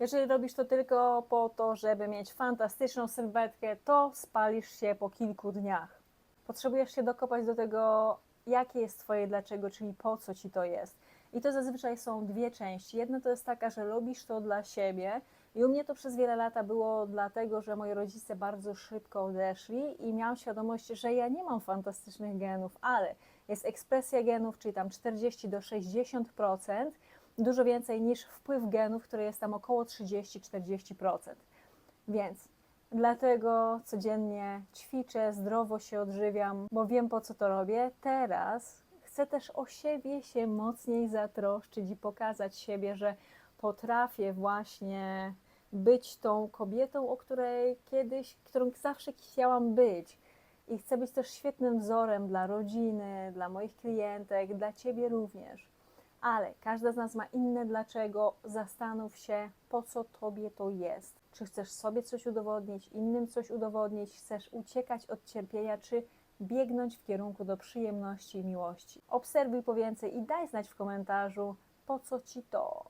Jeżeli robisz to tylko po to, żeby mieć fantastyczną sylwetkę, to spalisz się po kilku dniach. Potrzebujesz się dokopać do tego, jakie jest Twoje dlaczego, czyli po co Ci to jest. I to zazwyczaj są dwie części. Jedna to jest taka, że lubisz to dla siebie. I u mnie to przez wiele lata było dlatego, że moi rodzice bardzo szybko odeszli i miałam świadomość, że ja nie mam fantastycznych genów, ale jest ekspresja genów, czyli tam 40 do 60%, dużo więcej niż wpływ genów, który jest tam około 30-40%. Więc dlatego codziennie ćwiczę, zdrowo się odżywiam, bo wiem po co to robię. Teraz chcę też o siebie się mocniej zatroszczyć i pokazać siebie, że potrafię właśnie być tą kobietą, o której kiedyś, którą zawsze chciałam być. I chcę być też świetnym wzorem dla rodziny, dla moich klientek, dla ciebie również. Ale każda z nas ma inne dlaczego. Zastanów się, po co tobie to jest. Czy chcesz sobie coś udowodnić, innym coś udowodnić, chcesz uciekać od cierpienia, czy biegnąć w kierunku do przyjemności i miłości. Obserwuj po więcej i daj znać w komentarzu, po co ci to.